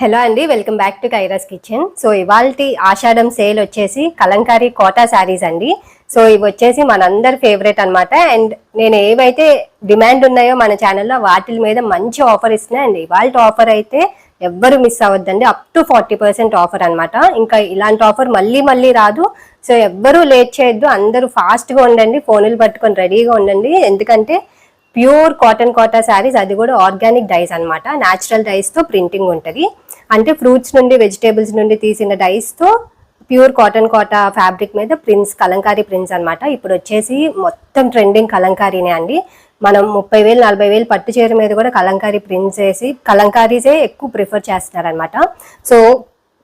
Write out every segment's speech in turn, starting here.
Hello అండి welcome back to Kaira's kitchen. So ఇవాళ ఆషాఢం sale వచ్చేసి కలంకారీ కోటా శారీస్ అండి. సో ఇవి వచ్చేసి మనందరి ఫేవరెట్ అనమాట అండ్ నేను ఏవైతే డిమాండ్ ఉన్నాయో మన ఛానల్లో వాటి మీద మంచి ఆఫర్ ఇస్తున్నాయి అండి ఇవాళ ఆఫర్ అయితే ఎవ్వరు miss అవ్వద్దండి. Up to forty percent offer అనమాట ఇంకా ఇలాంటి ఆఫర్ మళ్ళీ మళ్ళీ రాదు. సో ఎవ్వరూ లేట్ చేయొద్దు. అందరూ ఫాస్ట్గా ఉండండి. ఫోన్లు పట్టుకొని రెడీగా ఉండండి. ఎందుకంటే ప్యూర్ కాటన్ కోటా శారీస్ అది కూడా ఆర్గానిక్ డైస్ అనమాట న్యాచురల్ డైస్తో ప్రింటింగ్ ఉంటుంది. అంటే ఫ్రూట్స్ నుండి వెజిటేబుల్స్ నుండి తీసిన డైస్తో ప్యూర్ కాటన్ కోటా ఫ్యాబ్రిక్ మీద ప్రింట్స్ కలంకారీ ప్రింట్స్ అనమాట ఇప్పుడు వచ్చేసి మొత్తం ట్రెండింగ్ కలంకారీనే అండి. మనం ముప్పై వేలు నలభై వేలు పట్టు చీర మీద కూడా కలంకారీ ప్రింట్స్ వేసి కలంకారీసే ఎక్కువ ప్రిఫర్ చేస్తారనమాట సో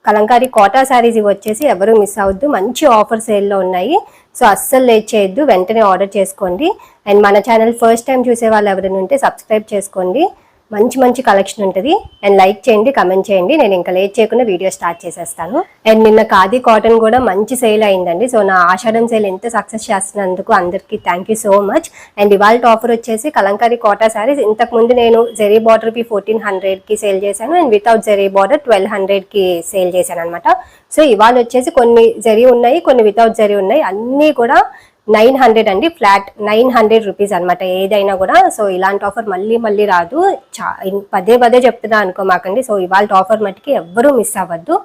కలంకారీ కోటా శారీస్ ఇవి వచ్చేసి ఎవరు మిస్ అవ్వద్దు. మంచి ఆఫర్ సేల్లో ఉన్నాయి. సో అస్సలు లేట్ చేయొద్దు. వెంటనే ఆర్డర్ చేసుకోండి. అండ్ మన ఛానల్ ఫస్ట్ టైం చూసే వాళ్ళు ఎవరైనా ఉంటే సబ్స్క్రైబ్ చేసుకోండి. మంచి మంచి కలెక్షన్ ఉంటుంది. అండ్ లైక్ చేయండి కమెంట్ చేయండి. నేను ఇంకా లేట్ చేయకుండా వీడియో స్టార్ట్ చేసేస్తాను. అండ్ నిన్న ఖాదీ కాటన్ కూడా మంచి సేల్ అయిందండి. సో నా ఆషాఢం సేల్ ఎంత సక్సెస్ చేస్తున్నందుకు అందరికీ thank you so much and ఇవాళ ఆఫర్ వచ్చేసి కలంకారీ కోటా శారీస్ ఇంతకుముందు నేను జెరీ బార్డర్కి ఫోర్టీన్ హండ్రెడ్కి సేల్ చేశాను. And without zari border twelve హండ్రెడ్కి సేల్ చేశాను అనమాట సో ఇవాళ వచ్చేసి కొన్ని జరీ ఉన్నాయి కొన్ని వితౌట్ జరీ ఉన్నాయి. అన్నీ కూడా నైన్ హండ్రెడ్ అండి ఫ్లాట్ నైన్ హండ్రెడ్ రూపీస్ అనమాట ఏదైనా కూడా. సో ఇలాంటి ఆఫర్ మళ్ళీ మళ్ళీ రాదు. చా పదే పదే చెప్తున్నా అనుకోమాకండి సో ఇవాళ ఆఫర్ మట్టుకి ఎవ్వరూ మిస్ అవ్వద్దు.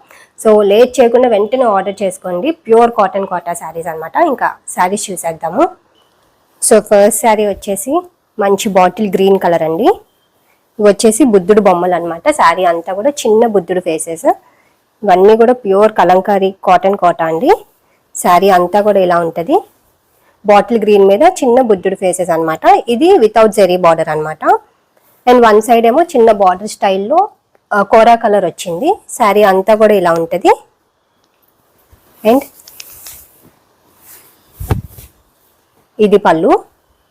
సో లేట్ చేయకుండా వెంటనే ఆర్డర్ చేసుకోండి. ప్యూర్ కాటన్ కోటా శారీస్ అనమాట ఇంకా శారీస్ చూసేద్దాము. సో ఫస్ట్ శారీ వచ్చేసి మంచి బాటిల్ గ్రీన్ కలర్ అండి. ఇవి వచ్చేసి బుద్ధుడు బొమ్మలు అనమాట శారీ అంతా కూడా చిన్న బుద్ధుడు ఫేసెస్ ఇవన్నీ కూడా ప్యూర్ కలంకారీ కాటన్ కోటా అండి. శారీ అంతా కూడా ఇలా ఉంటుంది. బాటిల్ గ్రీన్ మీద చిన్న బుద్ధుడు ఫేసెస్ అనమాట ఇది వితౌట్ జెరీ బార్డర్ అనమాట అండ్ వన్ సైడ్ ఏమో చిన్న బార్డర్ స్టైల్లో కోరా కలర్ వచ్చింది. శారీ అంతా కూడా ఇలా ఉంటుంది. అండ్ ఇది పళ్ళు.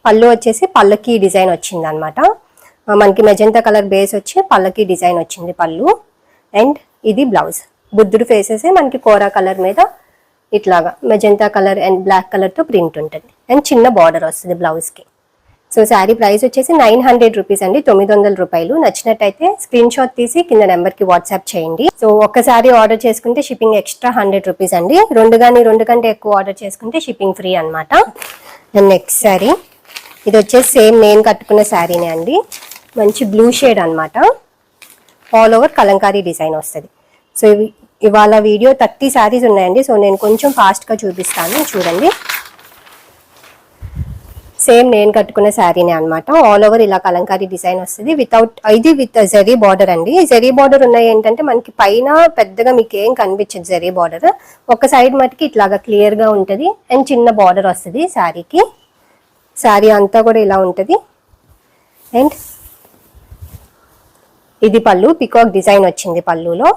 పళ్ళు వచ్చేసి పళ్ళకి డిజైన్ వచ్చింది అనమాట మనకి మెజంతా కలర్ బేస్ వచ్చి పళ్ళకి డిజైన్ వచ్చింది పళ్ళు. అండ్ ఇది బ్లౌజ్ బుద్ధుడు ఫేసెస్ మనకి కోరా కలర్ మీద ఇట్లాగా మెజంతా కలర్ అండ్ బ్లాక్ కలర్తో ప్రింట్ ఉంటుంది. అండ్ చిన్న బార్డర్ వస్తుంది బ్లౌజ్కి సో శారీ ప్రైస్ వచ్చేసి నైన్ హండ్రెడ్ రూపీస్ అండి. తొమ్మిది వందల రూపాయలు. నచ్చినట్టయితే స్క్రీన్ షాట్ తీసి కింద నెంబర్కి వాట్సాప్ చేయండి. సో ఒక్కసారి ఆర్డర్ చేసుకుంటే షిప్పింగ్ ఎక్స్ట్రా హండ్రెడ్ రూపీస్ అండి. రెండు కానీ రెండు కంటే ఎక్కువ ఆర్డర్ చేసుకుంటే షిప్పింగ్ ఫ్రీ అనమాట అండ్ నెక్స్ట్ శారీ ఇది వచ్చేసి సేమ్ నేను కట్టుకున్న శారీనే అండి. మంచి బ్లూ షేడ్ అన్నమాట. ఆల్ ఓవర్ కలంకారీ డిజైన్ వస్తుంది. సో ఇవి ఇవాళ వీడియో థర్టీ శారీస్ ఉన్నాయండి. సో నేను కొంచెం ఫాస్ట్గా చూపిస్తాను. చూడండి. సేమ్ నేను కట్టుకున్న శారీనే అనమాట ఆల్ ఓవర్ ఇలా కలంకారీ డిజైన్ వస్తుంది. వితౌట్ ఇది విత్ జెరీ బార్డర్ అండి. జెరీ బార్డర్ ఉన్నాయి ఏంటంటే మనకి పైన పెద్దగా మీకు ఏం కనిపించదు జెరీ బార్డర్ ఒక సైడ్ మటుకి ఇట్లాగా క్లియర్గా ఉంటుంది. అండ్ చిన్న బార్డర్ వస్తుంది శారీకి. శారీ అంతా కూడా ఇలా ఉంటుంది. అండ్ ఇది పళ్ళు పికాక్ డిజైన్ వచ్చింది పళ్ళులో.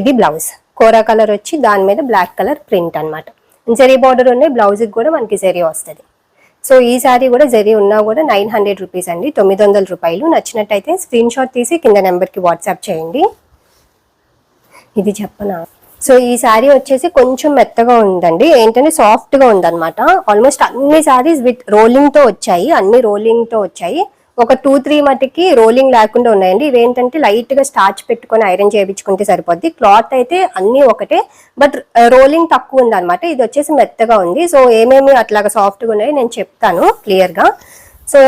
ఇది బ్లౌజ్. కోరా కలర్ వచ్చి దాని మీద బ్లాక్ కలర్ ప్రింట్ అనమాట జరీ బార్డర్ ఉన్నాయి బ్లౌజ్కి కూడా మనకి జరీ వస్తుంది. సో ఈ సారీ కూడా జరీ ఉన్నా కూడా నైన్ హండ్రెడ్ రూపీస్ అండి. తొమ్మిది వందల రూపాయలు. నచ్చినట్టయితే స్క్రీన్ షాట్ తీసి కింద నెంబర్కి వాట్సాప్ చేయండి. ఇది చెప్పనా? సో ఈ శారీ వచ్చేసి కొంచెం మెత్తగా ఉందండి. ఏంటంటే సాఫ్ట్గా ఉందన్నమాట. ఆల్మోస్ట్ అన్ని శారీస్ విత్ రోలింగ్తో వచ్చాయి. అన్ని రోలింగ్తో వచ్చాయి. ఒక టూ త్రీ మటుకి రోలింగ్ లేకుండా ఉన్నాయండి. ఇవేంటంటే లైట్గా స్టార్చ్ పెట్టుకొని ఐరన్ చేయించుకుంటే సరిపోద్ది. క్లాత్ అయితే అన్నీ ఒకటే బట్ రోలింగ్ uh, తక్కువ ఉంది ఇది వచ్చేసి మెత్తగా ఉంది. సో ఏమేమి అట్లాగా సాఫ్ట్గా ఉన్నాయో నేను చెప్తాను క్లియర్గా సో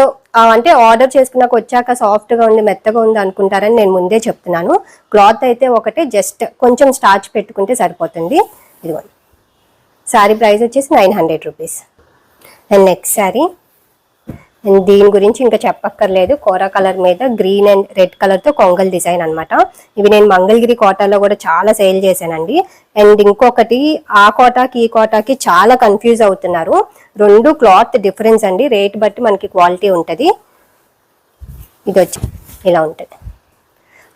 అంటే ఆర్డర్ చేసుకున్నాక వచ్చాక సాఫ్ట్గా ఉంది మెత్తగా ఉంది అనుకుంటారని నేను ముందే చెప్తున్నాను. క్లాత్ అయితే ఒకటే జస్ట్ కొంచెం స్టార్చ్ పెట్టుకుంటే సరిపోతుంది. ఇదిగోండి. శారీ ప్రైస్ వచ్చేసి nine hundred rupees and next sari దీని గురించి ఇంకా చెప్పక్కర్లేదు. కోరా కలర్ మీద గ్రీన్ అండ్ రెడ్ కలర్తో కొంగల్ డిజైన్ అనమాట ఇవి నేను మంగళగిరి కోటాలో కూడా చాలా సేల్ చేశానండి. అండ్ ఇంకొకటి ఆ కోటాకి ఈ కోటాకి చాలా కన్ఫ్యూజ్ అవుతున్నారు. రెండు క్లాత్ డిఫరెన్స్ అండి. రేట్ బట్టి మనకి క్వాలిటీ ఉంటుంది. ఇది వచ్చి ఇలా ఉంటుంది.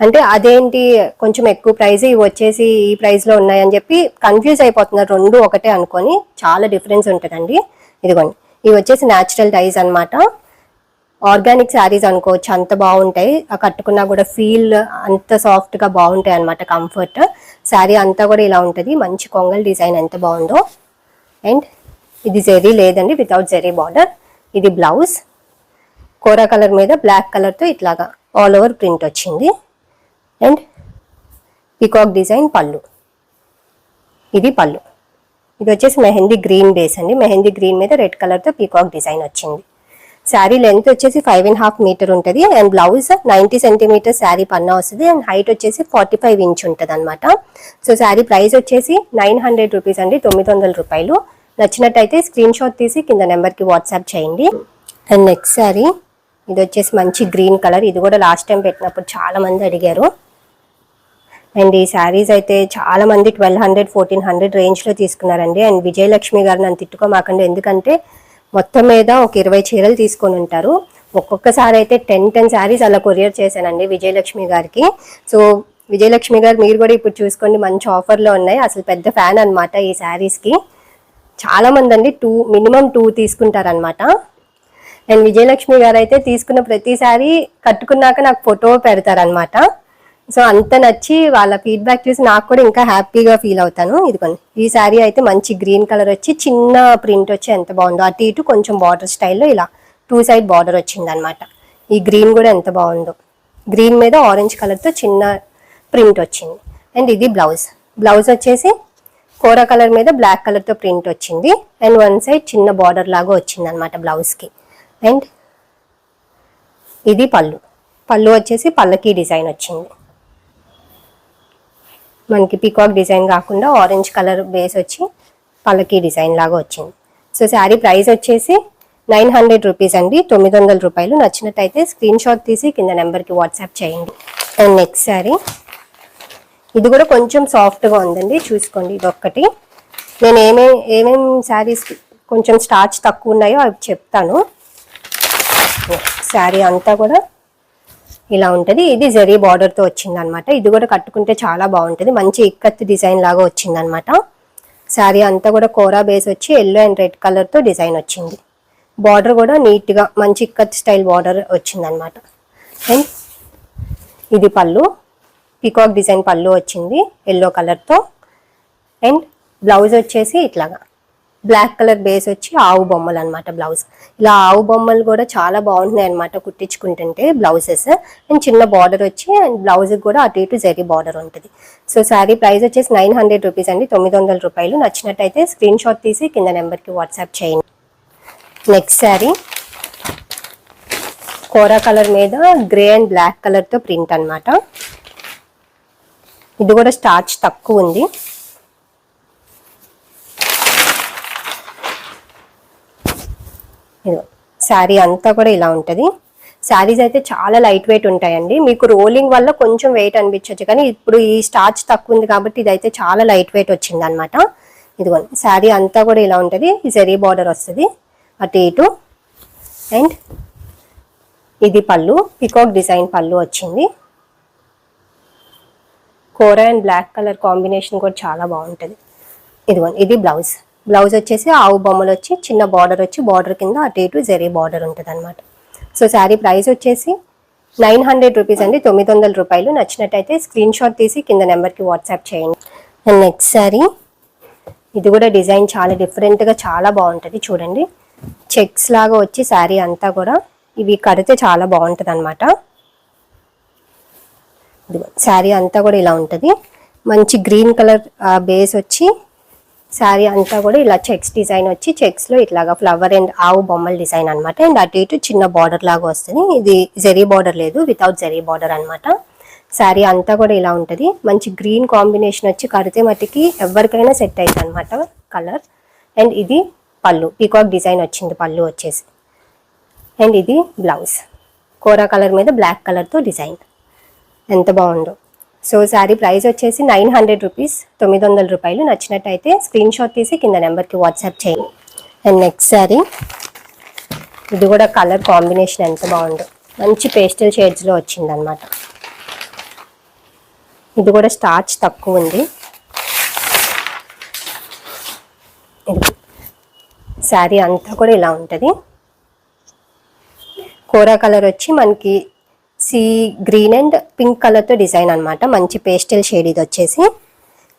అంటే అదేంటి కొంచెం ఎక్కువ ప్రైస్ ఇవి వచ్చేసి ఈ ప్రైస్లో ఉన్నాయని చెప్పి కన్ఫ్యూజ్ అయిపోతున్నారు. రెండు ఒకటే అనుకొని చాలా డిఫరెన్స్ ఉంటుందండి. ఇదిగోండి. ఇవి వచ్చేసి న్యాచురల్ డైస్ అనమాట ఆర్గానిక్ శారీస్ అనుకోవచ్చు అంత బాగుంటాయి. ఆ కట్టుకున్నా కూడా ఫీల్ అంత సాఫ్ట్గా బాగుంటాయి అనమాట కంఫర్ట్ శారీ అంతా కూడా ఇలా ఉంటుంది. మంచి కొంగల్ డిజైన్ ఎంత బాగుందో. అండ్ ఇది జెరీ లేదండి వితౌట్ జెరీ బార్డర్ ఇది బ్లౌజ్ కోరా కలర్ మీద బ్లాక్ కలర్తో ఇట్లాగా ఆల్ ఓవర్ ప్రింట్ వచ్చింది. అండ్ పికాక్ డిజైన్ పళ్ళు. ఇది పళ్ళు. ఇది వచ్చేసి మెహందీ గ్రీన్ బేస్ అండి. మెహందీ గ్రీన్ మీద రెడ్ కలర్తో పీకాక్ డిజైన్ వచ్చింది. శారీ లెంత్ వచ్చేసి ఫైవ్ అండ్ హాఫ్ మీటర్ ఉంటుంది. And blouse ninety centimetre sari పన్నా వస్తుంది. అండ్ హైట్ వచ్చేసి ఫార్టీ ఫైవ్ ఇంచ్ ఉంటుంది అనమాట సో శారీ ప్రైస్ వచ్చేసి నైన్ హండ్రెడ్ రూపీస్ అండి. తొమ్మిది వందల రూపాయలు. నచ్చినట్టయితే స్క్రీన్ షాట్ తీసి కింద నెంబర్కి వాట్సాప్ చేయండి. And next sari. ఇది వచ్చేసి మంచి గ్రీన్ కలర్. ఇది కూడా లాస్ట్ టైం పెట్టినప్పుడు చాలా మంది అడిగారు. అండ్ ఈ శారీస్ అయితే చాలా మంది ట్వెల్వ్ హండ్రెడ్ ఫోర్టీన్ హండ్రెడ్ రేంజ్లో తీసుకున్నారండి. అండ్ విజయలక్ష్మి గారు నన్ను తిట్టుకోమాకండి. ఎందుకంటే మొత్తం మీద ఒక ఇరవై చీరలు తీసుకొని ఉంటారు. ఒక్కొక్కసారి అయితే టెన్ టెన్ శారీస్ అలా కొరియర్ చేశానండి విజయలక్ష్మి గారికి. సో విజయలక్ష్మి గారు మీరు కూడా ఇప్పుడు చూసుకోండి మంచి ఆఫర్లో ఉన్నాయి. అసలు పెద్ద ఫ్యాన్ అనమాట ఈ శారీస్కి. చాలా మంది అండి టూ మినిమం టూ తీసుకుంటారనమాట అండ్ విజయలక్ష్మి గారు అయితే తీసుకున్న ప్రతిసారి కట్టుకున్నాక నాకు ఫోటో పెడతారనమాట సో అంత నచ్చి వాళ్ళ ఫీడ్బ్యాక్ చూసి నాకు కూడా ఇంకా హ్యాపీగా ఫీల్ అవుతాను. ఇదిగోండి ఈ శారీ అయితే మంచి గ్రీన్ కలర్ వచ్చి చిన్న ప్రింట్ వచ్చి ఎంత బాగుందో అటు ఇటు కొంచెం బార్డర్ స్టైల్లో ఇలా టూ సైడ్ బార్డర్ వచ్చింది అనమాట ఈ గ్రీన్ కూడా ఎంత బాగుందో. గ్రీన్ మీద ఆరెంజ్ కలర్తో చిన్న ప్రింట్ వచ్చింది. అండ్ ఇది బ్లౌజ్ బ్లౌజ్ వచ్చేసి కోరా కలర్ మీద బ్లాక్ కలర్తో ప్రింట్ వచ్చింది. అండ్ వన్ సైడ్ చిన్న బార్డర్ లాగా వచ్చింది అనమాట బ్లౌజ్కి అండ్ ఇది పళ్ళు. పళ్ళు వచ్చేసి పళ్ళకి డిజైన్ వచ్చింది. మనకి పీకాక్ డిజైన్ కాకుండా ఆరెంజ్ కలర్ బేస్ వచ్చి పలకి డిజైన్ లాగా వచ్చింది. సో శారీ ప్రైస్ వచ్చేసి నైన్ హండ్రెడ్ రూపీస్ అండి. తొమ్మిది వందల రూపాయలు. నచ్చినట్టయితే స్క్రీన్ షాట్ తీసి కింద నెంబర్కి వాట్సాప్ చేయండి. అండ్ నెక్స్ట్ శారీ ఇది కూడా కొంచెం సాఫ్ట్గా ఉందండి. చూసుకోండి ఇది ఒక్కటి నేను ఏమేమి ఏమేమి శారీస్ కొంచెం స్టార్చ్ తక్కువ ఉన్నాయో అవి చెప్తాను. శారీ అంతా కూడా ఇలా ఉంటుంది. ఇది జరీ బార్డర్తో వచ్చింది అనమాట ఇది కూడా కట్టుకుంటే చాలా బాగుంటుంది. మంచి ఇక్కత్ డిజైన్ లాగా వచ్చింది అనమాట శారీ అంతా కూడా కోరా బేస్ వచ్చి ఎల్లో అండ్ రెడ్ కలర్తో డిజైన్ వచ్చింది. బార్డర్ కూడా నీట్గా మంచి ఇక్కత్ స్టైల్ బార్డర్ వచ్చింది అనమాట అండ్ ఇది పళ్ళు. పికాక్ డిజైన్ పళ్ళు వచ్చింది. ఎల్లో కలర్తో అండ్ బ్లౌజ్ వచ్చేసి ఇట్లాగా. బ్లాక్ కలర్ బేస్ వచ్చి ఆవు బొమ్మలు అనమాట బ్లౌజ్. ఇలా ఆవు బొమ్మలు కూడా చాలా బాగుంటున్నాయి అనమాట కుట్టించుకుంటుంటే బ్లౌజెస్. అండ్ చిన్న బార్డర్ వచ్చి అండ్ బ్లౌజ్ కూడా అటు ఇటు జరీ బార్డర్ ఉంటుంది. సో శారీ ప్రైస్ వచ్చేసి నైన్ హండ్రెడ్ రూపీస్ అండి. తొమ్మిది వందల రూపాయలు. నచ్చినట్టయితే స్క్రీన్ షాట్ తీసి కింద నెంబర్కి వాట్సాప్ చేయండి. నెక్స్ట్ శారీ కోరా కలర్ మీద గ్రే అండ్ బ్లాక్ కలర్తో ప్రింట్ అనమాట ఇది కూడా స్టార్చ్ తక్కువ ఉంది. ఇదిగో శారీ అంతా కూడా ఇలా ఉంటుంది. శారీస్ అయితే చాలా లైట్ వెయిట్ ఉంటాయండి. మీకు రోలింగ్ వల్ల కొంచెం వెయిట్ అనిపించవచ్చు కానీ ఇప్పుడు ఈ స్టార్చ్ తక్కువ ఉంది కాబట్టి ఇదైతే చాలా లైట్ వెయిట్ వచ్చింది అనమాట ఇదిగోండి శారీ అంతా కూడా ఇలా ఉంటుంది. ఈ జరీ బార్డర్ వస్తుంది. అటు ఇటు. అండ్ ఇది పళ్ళు పికాక్ డిజైన్ పళ్ళు వచ్చింది. కోర అండ్ బ్లాక్ కలర్ కాంబినేషన్ కూడా చాలా బాగుంటుంది. ఇదిగోండి ఇది బ్లౌజ్. బ్లౌజ్ వచ్చేసి ఆవు బొమ్మలు వచ్చి చిన్న బార్డర్ వచ్చి బార్డర్ కింద అటు ఇటు జరీ బార్డర్ ఉంటుంది అనమాట సో శారీ ప్రైస్ వచ్చేసి నైన్ హండ్రెడ్ రూపీస్ అండి. తొమ్మిది వందల రూపాయలు. నచ్చినట్టయితే స్క్రీన్ షాట్ తీసి కింద నెంబర్కి వాట్సాప్ చేయండి. And next sari. ఇది కూడా డిజైన్ చాలా డిఫరెంట్గా చాలా బాగుంటుంది చూడండి. చెక్స్ లాగా వచ్చి శారీ అంతా కూడా. ఇవి కడితే చాలా బాగుంటుంది అనమాట శారీ అంతా కూడా ఇలా ఉంటుంది. మంచి గ్రీన్ కలర్ బేస్ వచ్చి శారీ అంతా కూడా ఇలా చెక్స్ డిజైన్ వచ్చి చెక్స్లో ఇట్లాగా ఫ్లవర్ అండ్ ఆవు బొమ్మల డిజైన్ అన్నమాట. అండ్ అటు ఇటు చిన్న బార్డర్ లాగా వస్తుంది. ఇది జెరీ బార్డర్ లేదు వితౌట్ జెరీ బార్డర్ అనమాట శారీ అంతా కూడా ఇలా ఉంటుంది. మంచి గ్రీన్ కాంబినేషన్ వచ్చి కడితే మట్టికి ఎవరికైనా సెట్ అవుతుంది అనమాట కలర్. అండ్ ఇది పళ్ళు పీకాక్ డిజైన్ వచ్చింది పళ్ళు వచ్చేసి. అండ్ ఇది బ్లౌజ్. కోరా కలర్ మీద బ్లాక్ కలర్తో డిజైన్. ఎంత బాగుందో. సో శారీ ప్రైస్ వచ్చేసి నైన్ హండ్రెడ్ రూపీస్ తొమ్మిది వందల రూపాయలు. నచ్చినట్టయితే స్క్రీన్ షాట్ తీసి కింద నెంబర్కి వాట్సాప్ చేయండి. And next sari. ఇది కూడా కలర్ కాంబినేషన్ ఎంత బాగుందో. మంచి పేస్టల్ షేడ్స్లో వచ్చింది అనమాట ఇది కూడా స్టార్చ్ తక్కువ ఉంది. శారీ అంతా కూడా ఇలా ఉంటుంది. కూర కలర్ వచ్చి మనకి సీ గ్రీన్ అండ్ పింక్ కలర్తో డిజైన్ అనమాట మంచి పేస్టల్ షేడ్ ఇది వచ్చేసి.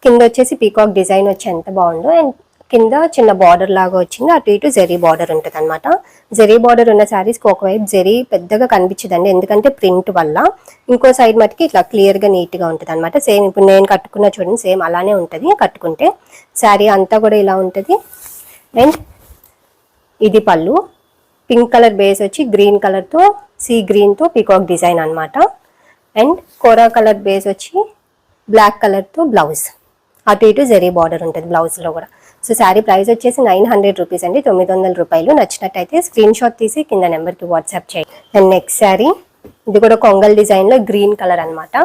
కింద వచ్చేసి పీకాక్ డిజైన్ వచ్చి ఎంత బాగుందో. అండ్ కింద చిన్న బార్డర్ లాగా వచ్చింది. అటు ఇటు జెరీ బార్డర్ ఉంటుంది అనమాట జెరీ బార్డర్ ఉన్న శారీస్కి ఒకవైపు జెరీ పెద్దగా కనిపించదండి. ఎందుకంటే ప్రింట్ వల్ల. ఇంకో సైడ్ మటుకి ఇట్లా క్లియర్గా నీట్గా ఉంటుంది అనమాట సేమ్ ఇప్పుడు నేను కట్టుకున్న చూడండి సేమ్ అలానే ఉంటుంది కట్టుకుంటే. శారీ అంతా కూడా ఇలా ఉంటుంది. అండ్ ఇది పళ్ళు. పింక్ కలర్ బేస్ వచ్చి గ్రీన్ కలర్తో సీ గ్రీన్తో పీకాక్ డిజైన్ అనమాట అండ్ కోరా కలర్ బేస్ వచ్చి బ్లాక్ కలర్తో బ్లౌజ్. అటు ఇటు జరీ బార్డర్ ఉంటుంది బ్లౌజ్లో కూడా. సో శారీ ప్రైస్ వచ్చేసి నైన్ హండ్రెడ్ రూపీస్ అండి. తొమ్మిది వందల రూపాయలు. నచ్చినట్టయితే స్క్రీన్ షాట్ తీసి కింద నెంబర్కి వాట్సాప్ చేయండి. అండ్ నెక్స్ట్ శారీ ఇది కూడా కొంగల్ డిజైన్లో గ్రీన్ కలర్ అనమాట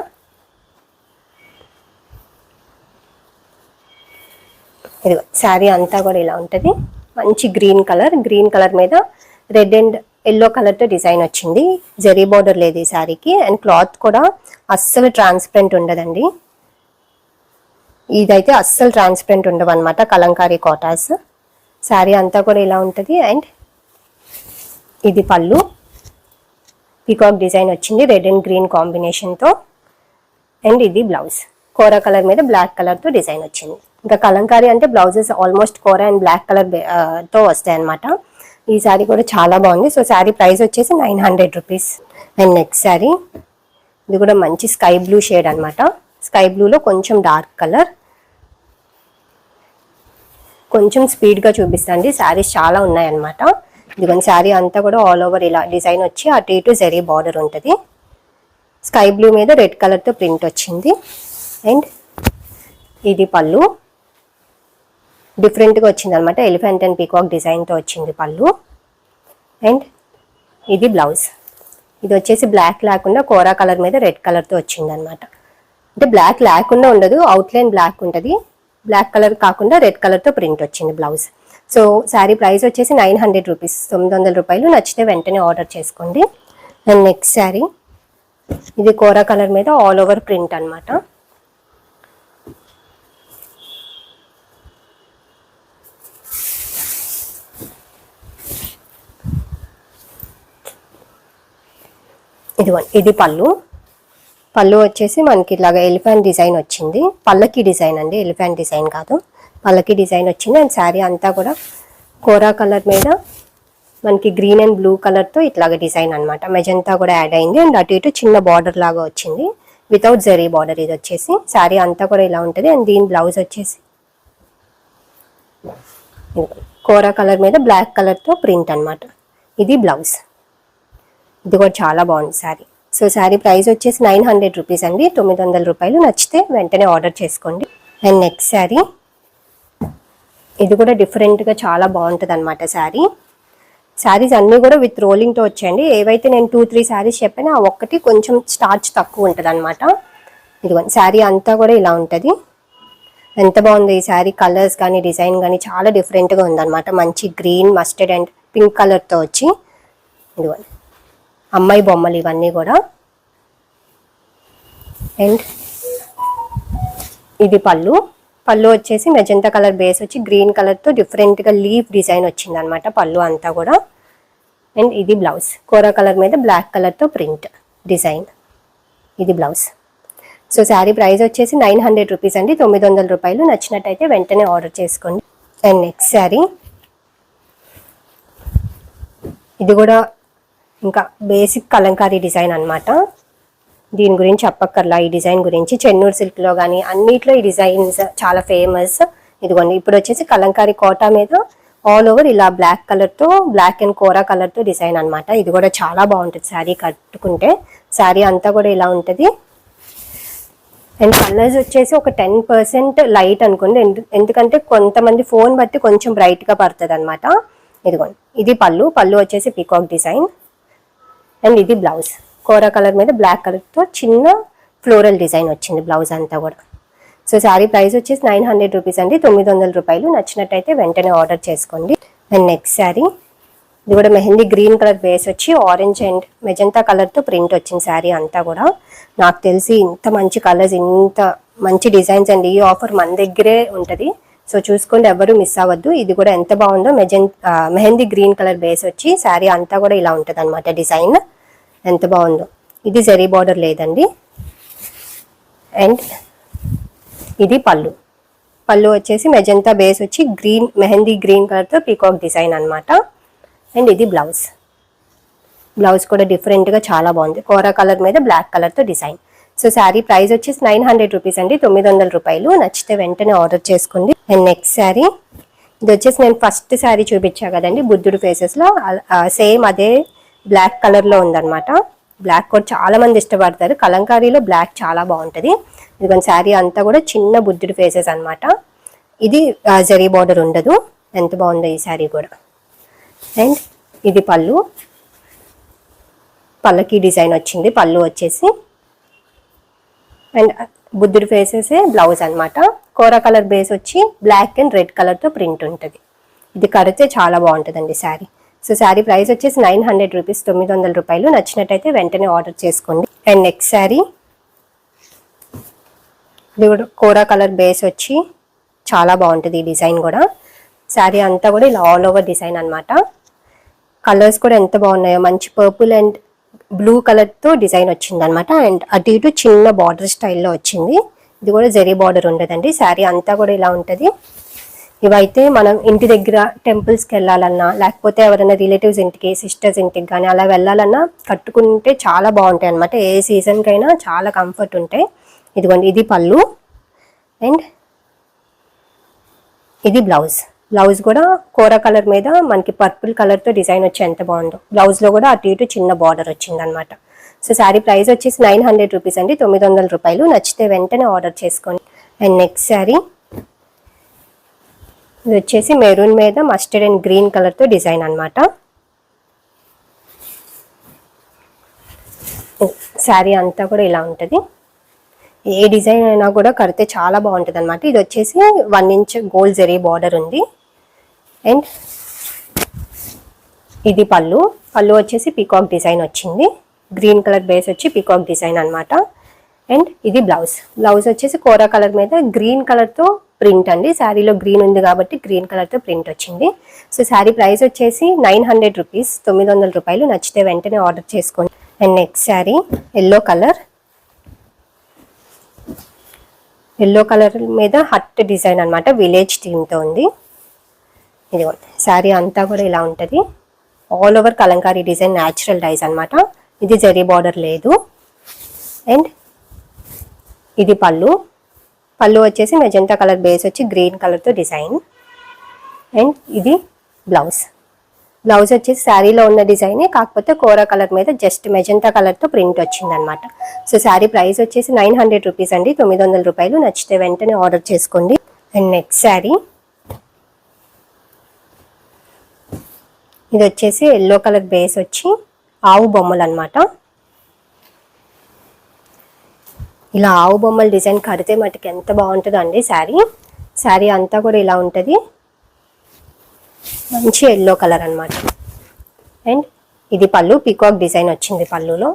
ఇది శారీ అంతా కూడా ఇలా ఉంటుంది. మంచి గ్రీన్ కలర్. గ్రీన్ కలర్ మీద రెడ్ అండ్ ఎల్లో కలర్తో డిజైన్ వచ్చింది. జెరీ బార్డర్ లేదు ఈ శారీకి అండ్ క్లాత్ కూడా అస్సలు ట్రాన్స్పరెంట్ ఉండదండి. ఇదైతే అస్సలు ట్రాన్స్పరెంట్ ఉండవు అనమాట కలంకారీ కోటాస్. శారీ అంతా కూడా ఇలా ఉంటుంది. అండ్ ఇది పళ్ళు. పీకాక్ డిజైన్ వచ్చింది. రెడ్ అండ్ గ్రీన్ కాంబినేషన్తో. అండ్ ఇది బ్లౌజ్. కోర కలర్ మీద బ్లాక్ కలర్తో డిజైన్ వచ్చింది. ఇంకా కలంకారీ అంటే బ్లౌజెస్ ఆల్మోస్ట్ కోర అండ్ బ్లాక్ కలర్తో వస్తాయి అనమాట ఈ శారీ కూడా చాలా బాగుంది. సో శారీ ప్రైస్ వచ్చేసి nine hundred rupees. And next sari ఇది కూడా మంచి స్కై బ్లూ షేడ్ అనమాట స్కై బ్లూలో కొంచెం డార్క్ కలర్. కొంచెం స్పీడ్గా చూపిస్తాండి శారీస్ చాలా ఉన్నాయన్నమాట ఇదిగోండి శారీ అంతా కూడా ఆల్ ఓవర్ ఇలా డిజైన్ వచ్చి అటు ఇటు జరీ బార్డర్ ఉంటుంది. స్కై బ్లూ మీద రెడ్ కలర్తో ప్రింట్ వచ్చింది. అండ్ ఇది పళ్ళు. డిఫరెంట్గా వచ్చింది అనమాట ఎలిఫెంట్ అండ్ పీకాక్ డిజైన్తో వచ్చింది పళ్ళు. అండ్ ఇది బ్లౌజ్. ఇది వచ్చేసి బ్లాక్ లేకుండా కోరా కలర్ మీద రెడ్ కలర్తో వచ్చింది అనమాట అంటే బ్లాక్ లేకుండా ఉండదు అవుట్లైన్ బ్లాక్ ఉంటుంది. బ్లాక్ కలర్ కాకుండా రెడ్ కలర్తో ప్రింట్ వచ్చింది బ్లౌజ్. సో శారీ ప్రైస్ వచ్చేసి నైన్ హండ్రెడ్ రూపీస్. తొమ్మిది వందల రూపాయలు. నచ్చితే వెంటనే ఆర్డర్ చేసుకోండి. And next sari. ఇది కోరా కలర్ మీద ఆల్ ఓవర్ ప్రింట్ అనమాట ఇదిగో ఇది పళ్ళు. పళ్ళు వచ్చేసి మనకి ఇలాగ ఎలిఫెంట్ డిజైన్ వచ్చింది. పళ్ళకి డిజైన్ అండి ఎలిఫెంట్ డిజైన్ కాదు. పళ్ళకి డిజైన్ వచ్చింది. అండ్ శారీ అంతా కూడా కోరా కలర్ మీద మనకి గ్రీన్ అండ్ బ్లూ కలర్తో ఇట్లాగ డిజైన్ అనమాట మెజంతా కూడా యాడ్ అయింది. అండ్ అటు ఇటు చిన్న బార్డర్ లాగా వచ్చింది. వితౌట్ జరీ బార్డర్ ఇది వచ్చేసి. శారీ అంతా కూడా ఇలా ఉంటుంది. అండ్ దీని బ్లౌజ్ వచ్చేసి కోరా కలర్ మీద బ్లాక్ కలర్తో ప్రింట్ అనమాట ఇది బ్లౌజ్. ఇది కూడా చాలా బాగుంది శారీ. సో శారీ ప్రైస్ వచ్చేసి నైన్ హండ్రెడ్ రూపీస్ అండి. తొమ్మిది వందల రూపాయలు. నచ్చితే వెంటనే ఆర్డర్ చేసుకోండి. And next sari. ఇది కూడా డిఫరెంట్గా చాలా బాగుంటుంది అనమాట శారీ. శారీస్ అన్నీ కూడా విత్ రోలింగ్తో వచ్చాయండి. ఏవైతే నేను టూ త్రీ శారీస్ చెప్పానో ఆ ఒక్కటి కొంచెం స్టార్చ్ తక్కువ ఉంటుంది అనమాట ఇదిగోండి శారీ అంతా కూడా ఇలా ఉంటుంది. ఎంత బాగుంది ఈ శారీ? కలర్స్ కానీ డిజైన్ కానీ చాలా డిఫరెంట్గా ఉందన్నమాట. మంచి గ్రీన్ మస్టర్డ్ అండ్ పింక్ కలర్తో వచ్చి. ఇదిగోండి. అమ్మాయి బొమ్మలు ఇవన్నీ కూడా. అండ్ ఇది పళ్ళు. పళ్ళు వచ్చేసి మెజంతా కలర్ బేస్ వచ్చి గ్రీన్ కలర్తో డిఫరెంట్గా లీఫ్ డిజైన్ వచ్చింది అనమాట పళ్ళు అంతా కూడా. అండ్ ఇది బ్లౌజ్ కోరా కలర్ మీద బ్లాక్ కలర్తో ప్రింట్ డిజైన్ ఇది బ్లౌజ్ సో శారీ ప్రైస్ వచ్చేసి నైన్ హండ్రెడ్ రూపీస్ అండి. తొమ్మిది వందల రూపాయలు. నచ్చినట్టయితే వెంటనే ఆర్డర్ చేసుకోండి. అండ్ నెక్స్ట్ శారీ ఇది కూడా ఇంకా బేసిక్ కలంకారీ డిజైన్ అనమాట దీని గురించి చెప్పక్కర్లా ఈ డిజైన్ గురించి. చెన్నూరు సిల్క్లో కానీ అన్నిట్లో ఈ డిజైన్స్ చాలా ఫేమస్ ఇదిగోండి ఇప్పుడు వచ్చేసి కలంకారీ కోటా మీద ఆల్ ఓవర్ ఇలా బ్లాక్ కలర్తో బ్లాక్ అండ్ కోరా కలర్తో డిజైన్ అనమాట ఇది కూడా చాలా బాగుంటుంది శారీ కట్టుకుంటే. శారీ అంతా కూడా ఇలా ఉంటుంది. అండ్ కలర్స్ వచ్చేసి ఒక టెన్ పర్సెంట్ లైట్ అనుకోండి. ఎందుకంటే కొంతమంది ఫోన్ బట్టి కొంచెం బ్రైట్గా పడుతుంది అనమాట ఇదిగోండి ఇది పళ్ళు. పళ్ళు వచ్చేసి పీకాక్ డిజైన్ అండ్ ఇది బ్లౌజ్. కోరా కలర్ మీద బ్లాక్ కలర్తో చిన్న ఫ్లోరల్ డిజైన్ వచ్చింది బ్లౌజ్ అంతా కూడా. సో శారీ ప్రైస్ వచ్చేసి నైన్ హండ్రెడ్ రూపీస్ అండి. తొమ్మిది వందల రూపాయలు. నచ్చినట్టయితే వెంటనే ఆర్డర్ చేసుకోండి. అండ్ నెక్స్ట్ శారీ ఇది కూడా మెహందీ గ్రీన్ కలర్ బేస్ వచ్చి ఆరెంజ్ అండ్ మెజంతా కలర్తో ప్రింట్ వచ్చింది శారీ అంతా కూడా. నాకు తెలిసి ఇంత మంచి కలర్స్ ఇంత మంచి డిజైన్స్ అండి ఈ ఆఫర్ మన దగ్గరే ఉంటుంది. సో చూసుకోండి. ఎవరు మిస్ అవ్వద్దు. ఇది కూడా ఎంత బాగుందో మెజన్ మెహందీ గ్రీన్ కలర్ బేస్ వచ్చి శారీ అంతా కూడా ఇలా ఉంటుంది డిజైన్. ఎంత బాగుందో. ఇది జరీ బార్డర్ లేదండి. అండ్ ఇది పళ్ళు. పళ్ళు వచ్చేసి మెజంతా బేస్ వచ్చి గ్రీన్ మెహందీ గ్రీన్ కలర్తో పీకాక్ డిజైన్ అనమాట అండ్ ఇది బ్లౌజ్. బ్లౌజ్ కూడా డిఫరెంట్గా చాలా బాగుంది. కోరా కలర్ మీద బ్లాక్ కలర్తో డిజైన్. సో శారీ ప్రైస్ వచ్చేసి నైన్ హండ్రెడ్ రూపీస్ అండి. తొమ్మిది వందల రూపాయలు. నచ్చితే వెంటనే ఆర్డర్ చేసుకోండి. And next sari. ఇది వచ్చేసి నేను ఫస్ట్ శారీ చూపించా కదండి. బుద్ధుడు ఫేసెస్లో. సేమ్ అదే బ్లాక్ కలర్లో ఉందన్నమాట. బ్లాక్ కూడా చాలా మంది ఇష్టపడతారు. కలంకారీలో బ్లాక్ చాలా బాగుంటుంది. ఇదిగోండి శారీ అంతా కూడా చిన్న బుద్ధుడు ఫేసెస్ అనమాట ఇది జరీ బార్డర్ ఉండదు. ఎంత బాగుందో ఈ శారీ కూడా. అండ్ ఇది పళ్ళు. పళ్ళకి డిజైన్ వచ్చింది. పళ్ళు వచ్చేసి అండ్ బుద్ధుడు ఫేసెసే బ్లౌజ్ అనమాట కోరా కలర్ బేస్ వచ్చి బ్లాక్ అండ్ రెడ్ కలర్తో ప్రింట్ ఉంటుంది. ఇది కడితే చాలా బాగుంటుందండి శారీ. సో శారీ ప్రైస్ వచ్చేసి నైన్ హండ్రెడ్ రూపీస్ తొమ్మిది వందల రూపాయలు. నచ్చినట్టయితే వెంటనే ఆర్డర్ చేసుకోండి. And next sari. ఇది కూడా కోరా కలర్ బేస్ వచ్చి చాలా బాగుంటుంది ఈ డిజైన్ కూడా. శారీ అంతా కూడా ఇలా ఆల్ ఓవర్ డిజైన్ అనమాట కలర్స్ కూడా ఎంత బాగున్నాయో మంచి పర్పుల్ అండ్ బ్లూ కలర్తో డిజైన్ వచ్చింది అనమాట అండ్ అటు ఇటు చిన్న బార్డర్ స్టైల్లో వచ్చింది. ఇది కూడా జరీ బార్డర్ ఉండదండి. శారీ అంతా కూడా ఇలా ఉంటుంది. ఇవైతే మనం ఇంటి దగ్గర టెంపుల్స్కి వెళ్ళాలన్నా లేకపోతే ఎవరైనా రిలేటివ్స్ ఇంటికి సిస్టర్స్ ఇంటికి కానీ అలా వెళ్ళాలన్నా కట్టుకుంటే చాలా బాగుంటాయి అనమాట ఏ సీజన్కైనా చాలా కంఫర్ట్ ఉంటాయి. ఇదిగోండి ఇది పళ్ళు అండ్ ఇది బ్లౌజ్ బ్లౌజ్ కూడా కూర కలర్ మీద మనకి పర్పుల్ కలర్తో డిజైన్ వచ్చి ఎంత బాగుందో. బ్లౌజ్లో కూడా అటు ఇటు చిన్న బార్డర్ వచ్చింది అనమాట సో శారీ ప్రైస్ వచ్చేసి నైన్ హండ్రెడ్ రూపీస్ అండి. తొమ్మిది వందల రూపాయలు. నచ్చితే వెంటనే ఆర్డర్ చేసుకోండి. అండ్ నెక్స్ట్ శారీ ఇది వచ్చేసి మెరూన్ మీద మస్టర్డ్ అండ్ గ్రీన్ కలర్తో డిజైన్ అనమాట శారీ అంతా కూడా ఇలా ఉంటుంది. ఏ డిజైన్ అయినా కూడా కడితే చాలా బాగుంటుంది అనమాట ఇది వచ్చేసి వన్ ఇంచ్ గోల్డ్ జరీ బార్డర్ ఉంది. అండ్ ఇది పళ్ళు. పళ్ళు వచ్చేసి పీకాక్ డిజైన్ వచ్చింది. గ్రీన్ కలర్ బేస్ వచ్చి పీకాక్ డిజైన్ అనమాట అండ్ ఇది బ్లౌజ్. బ్లౌజ్ వచ్చేసి కోరా కలర్ మీద గ్రీన్ కలర్తో ప్రింట్ అండి. శారీలో గ్రీన్ ఉంది కాబట్టి గ్రీన్ కలర్తో ప్రింట్ వచ్చింది. సో శారీ ప్రైస్ వచ్చేసి నైన్ హండ్రెడ్ రూపీస్. తొమ్మిది వందల రూపాయలు. నచ్చితే వెంటనే ఆర్డర్ చేసుకోండి. And next sari yellow colour. Yellow colour మీద హట్ డిజైన్ అన్నమాట. విలేజ్ థీమ్తో ఉంది. ఇది శారీ అంతా కూడా ఇలా ఉంటుంది. All over kalamkari design natural dyes అనమాట ఇది జరీ బార్డర్ లేదు. అండ్ ఇది పళ్ళు. పళ్ళు వచ్చేసి మెజంతా కలర్ బేస్ వచ్చి గ్రీన్ కలర్తో డిజైన్. అండ్ ఇది బ్లౌజ్. బ్లౌజ్ వచ్చేసి శారీలో ఉన్న డిజైనే కాకపోతే కూర కలర్ మీద జస్ట్ మెజంతా కలర్తో ప్రింట్ వచ్చిందనమాట సో శారీ ప్రైస్ వచ్చేసి నైన్ హండ్రెడ్ రూపీస్ అండి. తొమ్మిది వందల రూపాయలు. నచ్చితే వెంటనే ఆర్డర్ చేసుకోండి. And next sari. ఇది వచ్చేసి ఎల్లో కలర్ బేస్ వచ్చి ఆవు బొమ్మలు అనమాట ఇలా ఆవు బొమ్మల డిజైన్ కడితే మటుకు ఎంత బాగుంటుందో అండి శారీ? శారీ అంతా కూడా ఇలా ఉంటుంది. మంచి ఎల్లో కలర్ అనమాట అండ్ ఇది పళ్ళు పీకాక్ డిజైన్ వచ్చింది పళ్ళులో.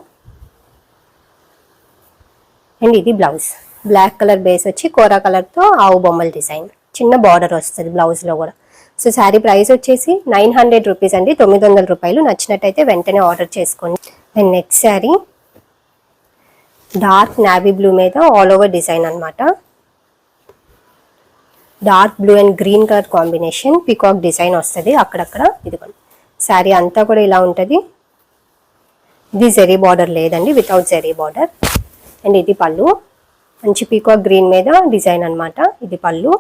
అండ్ ఇది బ్లౌజ్ బ్లాక్ కలర్ బేస్ వచ్చి కోరా కలర్తో ఆవు బొమ్మల డిజైన్. చిన్న బార్డర్ వస్తుంది బ్లౌజ్లో కూడా. సో శారీ ప్రైస్ వచ్చేసి నైన్ హండ్రెడ్ రూపీస్ అండి. తొమ్మిది వందల రూపాయలు. నచ్చినట్టయితే వెంటనే ఆర్డర్ చేసుకోండి. And next sari. Dark navy blue మీద ఆల్ ఓవర్ డిజైన్ అనమాట dark blue and green colour combination peacock design వస్తుంది అక్కడక్కడ. ఇదిగోండి. శారీ అంతా కూడా ఇలా ఉంటుంది. ఇది జెరీ బార్డర్ లేదండి వితౌట్ జెరీ బార్డర్. అండ్ ఇది పళ్ళు. మంచి పీకాక్ గ్రీన్ మీద డిజైన్ అనమాట ఇది పళ్ళు.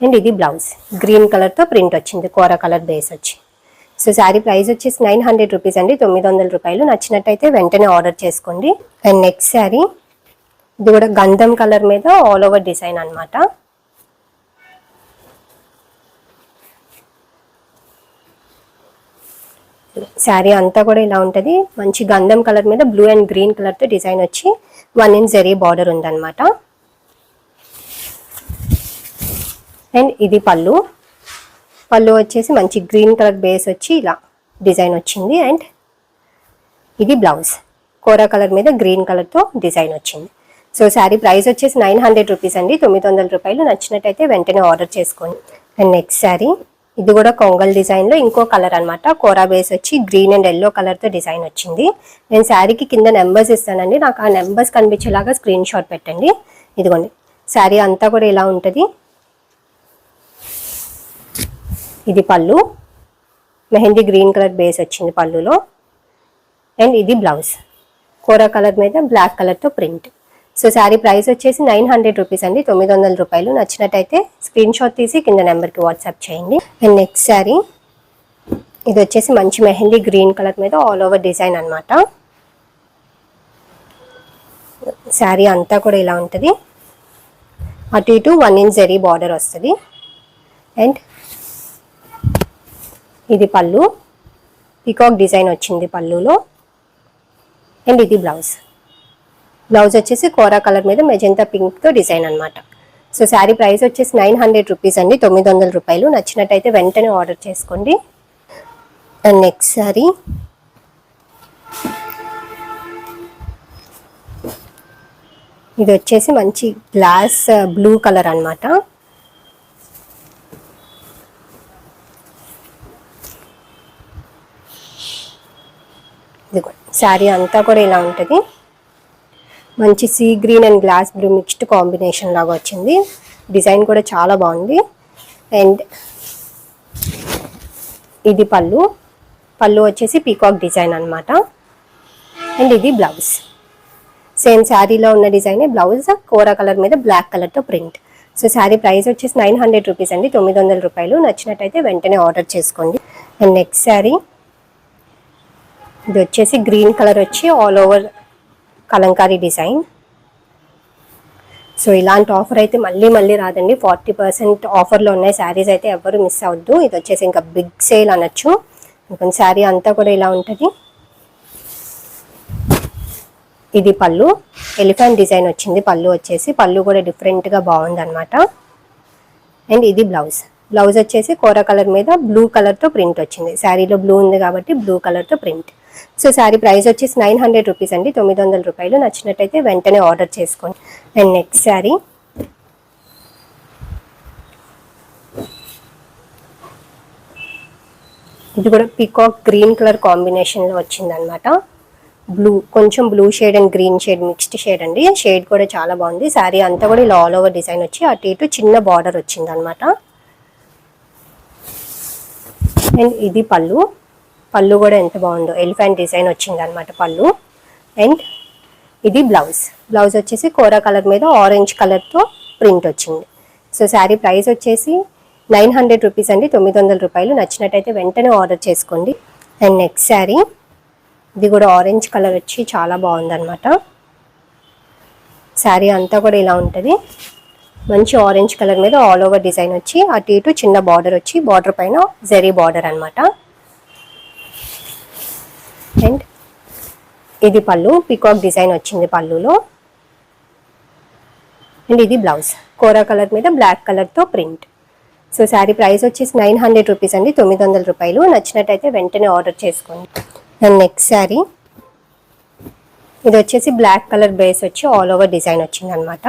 అండ్ ఇది బ్లౌజ్. గ్రీన్ కలర్తో ప్రింట్ వచ్చింది కూర కలర్ బేస్ వచ్చి. సో శారీ ప్రైస్ వచ్చేసి నైన్ హండ్రెడ్ రూపీస్ అండి తొమ్మిది వందల రూపాయలు. నచ్చినట్టయితే వెంటనే ఆర్డర్ చేసుకోండి. అండ్ నెక్స్ట్ శారీ ఇది కూడా గంధం కలర్ మీద ఆల్ ఓవర్ డిజైన్ అనమాట శారీ అంతా కూడా ఇలా ఉంటుంది. మంచి గంధం కలర్ మీద బ్లూ అండ్ గ్రీన్ కలర్తో డిజైన్ వచ్చి వన్ ఇంచ్ జరీ బార్డర్ ఉందన్నమాట. అండ్ ఇది పళ్ళు. పళ్ళు వచ్చేసి మంచి గ్రీన్ కలర్ బేస్ వచ్చి ఇలా డిజైన్ వచ్చింది అండ్ ఇది బ్లౌజ్. కోరా కలర్ మీద గ్రీన్ కలర్తో డిజైన్ వచ్చింది. సో శారీ ప్రైస్ వచ్చేసి నైన్ హండ్రెడ్ రూపీస్ అండి. తొమ్మిది వందల రూపాయలు. నచ్చినట్టయితే వెంటనే ఆర్డర్ చేసుకోండి. And next sari. ఇది కూడా కొంగల్ డిజైన్లో ఇంకో కలర్ అనమాట కోరా బేస్ వచ్చి గ్రీన్ అండ్ ఎల్లో కలర్తో డిజైన్ వచ్చింది. నేను శారీకి కింద నెంబర్స్ ఇస్తానండి. నాకు ఆ నెంబర్స్ కనిపించేలాగా స్క్రీన్ షాట్ పెట్టండి. ఇదిగోండి. శారీ అంతా కూడా ఇలా ఉంటుంది. ఇది పళ్ళు. మెహందీ గ్రీన్ కలర్ బేస్ వచ్చింది పళ్ళులో. అండ్ ఇది బ్లౌజ్. కోరా కలర్ మీద బ్లాక్ కలర్తో ప్రింట్. సో శారీ ప్రైస్ వచ్చేసి నైన్ హండ్రెడ్ రూపీస్ అండి. తొమ్మిది వందల రూపాయలు. నచ్చినట్టయితే స్క్రీన్ షాట్ తీసి కింద నెంబర్కి వాట్సాప్ చేయండి. And next sari. ఇది వచ్చేసి మంచి మెహందీ గ్రీన్ కలర్ మీద ఆల్ ఓవర్ డిజైన్ అనమాట శారీ అంతా కూడా ఇలా ఉంటుంది. అటు ఇటు వన్ ఇంచ్ జరీ బార్డర్ వస్తుంది. అండ్ ఇది పళ్ళు. పికాక్ డిజైన్ వచ్చింది పళ్ళులో. అండ్ ఇది బ్లౌజ్. బ్లౌజ్ వచ్చేసి కోరా కలర్ మీద మెజెంతా పింక్తో డిజైన్ అనమాట సో శారీ ప్రైస్ వచ్చేసి నైన్ హండ్రెడ్ రూపీస్ అండి. తొమ్మిది వందల రూపాయలు. నచ్చినట్టయితే వెంటనే ఆర్డర్ చేసుకోండి. And next sari. ఇది వచ్చేసి మంచి గ్లాస్ బ్లూ కలర్ అన్నమాట ఇదిగో శారీ అంతా కూడా ఇలా ఉంటుంది. మంచి sea green and glass blue mixed combination లాగా వచ్చింది. డిజైన్ కూడా చాలా బాగుంది. అండ్ ఇది పళ్ళు. పళ్ళు వచ్చేసి పీకాక్ డిజైన్ అనమాట అండ్ ఇది బ్లౌజ్. సేమ్ శారీలో ఉన్న డిజైనే బ్లౌజ్. కోరా కలర్ మీద బ్లాక్ కలర్తో ప్రింట్. సో శారీ ప్రైస్ వచ్చేసి నైన్ హండ్రెడ్ రూపీస్ అండి. తొమ్మిది వందల రూపాయలు. నచ్చినట్టయితే వెంటనే ఆర్డర్ చేసుకోండి. And next sari. ఇది వచ్చేసి గ్రీన్ కలర్ వచ్చి all over kalamkari design. So ఇలాంటి ఆఫర్ అయితే మళ్ళీ మళ్ళీ రాదండి. ఫార్టీ పర్సెంట్ ఆఫర్లో ఉన్నాయి శారీస్ అయితే ఎవరు మిస్ అవద్దు ఇది వచ్చేసి ఇంకా బిగ్ సేల్ అనొచ్చు. ఇంకా శారీ అంతా కూడా ఇలా ఉంటుంది. ఇది పళ్ళు. ఎలిఫెంట్ డిజైన్ వచ్చింది. పళ్ళు వచ్చేసి పళ్ళు కూడా డిఫరెంట్గా బాగుంది అనమాట అండ్ ఇది బ్లౌజ్. బ్లౌజ్ వచ్చేసి కూర కలర్ మీద బ్లూ కలర్తో ప్రింట్ వచ్చింది. శారీలో బ్లూ ఉంది కాబట్టి బ్లూ కలర్తో ప్రింట్. సో శారీ ప్రైస్ వచ్చేసి నైన్ హండ్రెడ్ రూపీస్ అండి. తొమ్మిది వందల రూపాయలు. నచ్చినట్టయితే వెంటనే ఆర్డర్ చేసుకోండి. అండ్ నెక్స్ట్ శారీ ఇది కూడా పికాక్ గ్రీన్ కలర్ కాంబినేషన్లో వచ్చిందనమాట బ్లూ కొంచెం blue shade and green shade mixed shade అండి. షేడ్ కూడా చాలా బాగుంది. శారీ అంతా కూడా ఇలా ఆల్ ఓవర్ డిజైన్ వచ్చి అటు ఇటు చిన్న బార్డర్ వచ్చింది అనమాట అండ్ ఇది పళ్ళు. పళ్ళు కూడా ఎంత బాగుందో. ఎలిఫెంట్ డిజైన్ వచ్చింది అనమాట పళ్ళు. అండ్ ఇది బ్లౌజ్ బ్లౌజ్ వచ్చేసి కోరా కలర్ మీద ఆరెంజ్ కలర్తో ప్రింట్ వచ్చింది. సో శారీ ప్రైస్ వచ్చేసి నైన్ హండ్రెడ్ రూపీస్ అండి. తొమ్మిది వందల రూపాయలు. నచ్చినట్టయితే వెంటనే ఆర్డర్ చేసుకోండి. అండ్ నెక్స్ట్ శారీ ఇది కూడా ఆరెంజ్ కలర్ వచ్చి చాలా బాగుందన్నమాట. శారీ అంతా కూడా ఇలా ఉంటుంది. మంచి ఆరెంజ్ కలర్ మీద ఆల్ ఓవర్ డిజైన్ వచ్చి అటు ఇటు చిన్న బార్డర్ వచ్చి బార్డర్ పైన జెరీ బార్డర్ అనమాట అండ్ ఇది పళ్ళు పికాక్ డిజైన్ వచ్చింది పళ్ళులో. అండ్ ఇది బ్లౌజ్ కోరా కలర్ మీద బ్లాక్ కలర్తో ప్రింట్ సో శారీ ప్రైస్ వచ్చేసి నైన్ హండ్రెడ్ రూపీస్ అండి. తొమ్మిది వందల రూపాయలు. నచ్చినట్టయితే వెంటనే ఆర్డర్ చేసుకోండి. అండ్ నెక్స్ట్ శారీ ఇది వచ్చేసి బ్లాక్ కలర్ బేస్ వచ్చి ఆల్ ఓవర్ డిజైన్ వచ్చింది అనమాట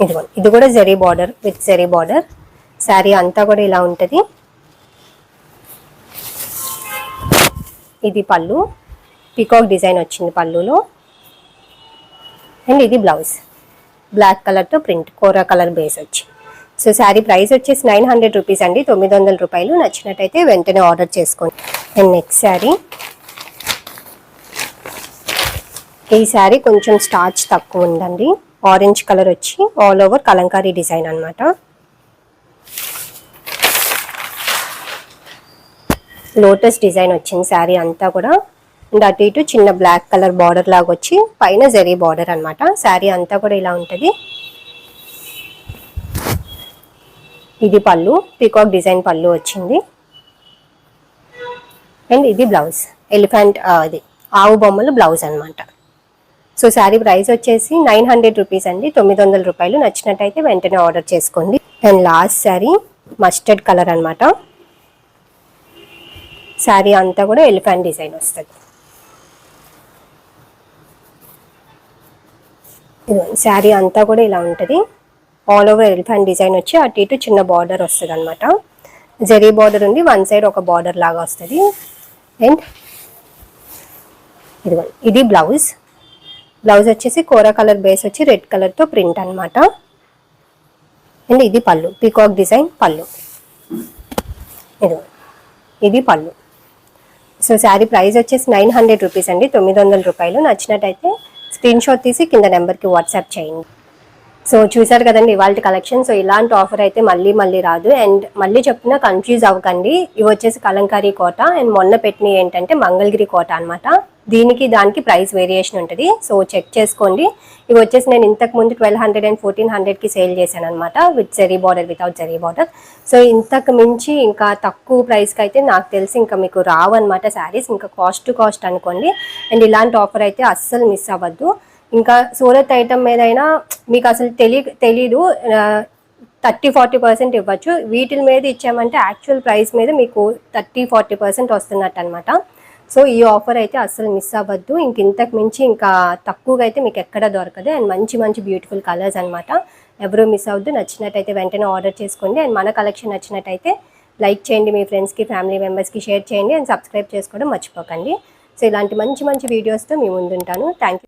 ఇదిగో ఇది కూడా zari border with zari border sari అంతా కూడా ఇలా ఉంటుంది. ఇది పళ్ళు. పికాక్ డిజైన్ వచ్చింది పళ్ళులో. అండ్ ఇది బ్లౌజ్ బ్లాక్ కలర్తో ప్రింట్ కోరా కలర్ బేస్ వచ్చి. సో శారీ ప్రైస్ వచ్చేసి నైన్ హండ్రెడ్ రూపీస్ అండి. తొమ్మిది వందల రూపాయలు. నచ్చినట్టయితే వెంటనే ఆర్డర్ చేసుకోండి. అండ్ నెక్స్ట్ శారీ ఈ శారీ కొంచెం స్టార్చ్ తక్కువ ఉందండి. ఆరెంజ్ కలర్ వచ్చి ఆల్ ఓవర్ కలంకారీ డిజైన్ అనమాట లోటస్ డిజైన్ వచ్చింది శారీ అంతా కూడా. అండ్ అటు ఇటు చిన్న బ్లాక్ కలర్ బార్డర్ లాగా వచ్చి పైన జరీ బార్డర్ అనమాట శారీ అంతా కూడా ఇలా ఉంటుంది. ఇది పళ్ళు పీకాక్ డిజైన్ పళ్ళు వచ్చింది. అండ్ ఇది బ్లౌజ్ ఎలిఫెంట్ అది ఆవు బొమ్మలు బ్లౌజ్ అనమాట సో శారీ ప్రైస్ వచ్చేసి నైన్ హండ్రెడ్ రూపీస్ అండి. తొమ్మిది వందల రూపాయలు నచ్చినట్టయితే వెంటనే ఆర్డర్ చేసుకోండి. And last sari mustard colour అనమాట శారీ అంతా కూడా ఎలిఫెంట్ డిజైన్ వస్తుంది. శారీ అంతా కూడా ఇలా ఉంటుంది. ఆల్ ఓవర్ ఎలిఫెంట్ డిజైన్ వచ్చి అటు ఇటు చిన్న బార్డర్ వస్తుంది అనమాట జరీ బార్డర్ ఉంది వన్ సైడ్ ఒక బార్డర్ లాగా వస్తుంది. అండ్ ఇది ఇది బ్లౌజ్. బ్లౌజ్ వచ్చేసి కోరా కలర్ బేస్ వచ్చి రెడ్ కలర్తో ప్రింట్ అనమాట అండ్ ఇది పళ్ళు పీకాక్ డిజైన్ పళ్ళు. ఇది ఇది పళ్ళు. సో శారీ ప్రైస్ వచ్చేసి నైన్ హండ్రెడ్ రూపీస్ అండి తొమ్మిది వందల రూపాయలు. నచ్చినట్టయితే స్క్రీన్ షాట్ తీసి కింద నెంబర్కి వాట్సాప్ చేయండి. సో చూసారు కదండి ఇవాళ కలెక్షన్ సో ఇలాంటి ఆఫర్ అయితే మళ్ళీ మళ్ళీ రాదు. అండ్ మళ్ళీ చెప్తున్నా కన్ఫ్యూజ్ అవ్వకండి. ఇవి వచ్చేసి కలంకారీ కోట అండ్ మొన్న పెట్టిన ఏంటంటే మంగళగిరి కోట అనమాట దీనికి దానికి ప్రైస్ వేరియేషన్ ఉంటుంది. సో చెక్ చేసుకోండి. ఇవి వచ్చేసి నేను ఇంతకు ముందు ట్వెల్వ్ హండ్రెడ్ అండ్ ఫోర్టీన్ హండ్రెడ్కి సేల్ చేశాను అనమాట with zari border without zari border so ఇంతకు మించి ఇంకా తక్కువ ప్రైస్కి అయితే నాకు తెలిసి ఇంకా మీకు రావు అనమాట శారీస్. ఇంకా కాస్ట్ టు కాస్ట్ అనుకోండి. అండ్ ఇలాంటి ఆఫర్ అయితే అస్సలు మిస్ అవ్వద్దు. ఇంకా సూరత్ ఐటమ్ మీదైనా మీకు అసలు తెలియ తెలీదు థర్టీ ఫార్టీ పర్సెంట్ ఇవ్వచ్చు. వీటి మీద ఇచ్చామంటే యాక్చువల్ ప్రైస్ మీద మీకు థర్టీ ఫార్టీ పర్సెంట్ వస్తున్నట్టు అనమాట సో ఈ ఆఫర్ అయితే అస్సలు మిస్ అవ్వద్దు. ఇంక ఇంతకు మించి ఇంకా తక్కువగా అయితే మీకు ఎక్కడ దొరకదు. అండ్ మంచి మంచి బ్యూటిఫుల్ కలర్స్ అనమాట ఎవరూ మిస్ అవ్వద్దు. నచ్చినట్టయితే వెంటనే ఆర్డర్ చేసుకోండి. అండ్ మన కలెక్షన్ నచ్చినట్టయితే లైక్ చేయండి మీ ఫ్రెండ్స్కి ఫ్యామిలీ మెంబర్స్కి షేర్ చేయండి. అండ్ సబ్స్క్రైబ్ చేసుకోవడం మర్చిపోకండి. సో ఇలాంటి మంచి మంచి వీడియోస్తో మీ ముందుంటాను. Thank you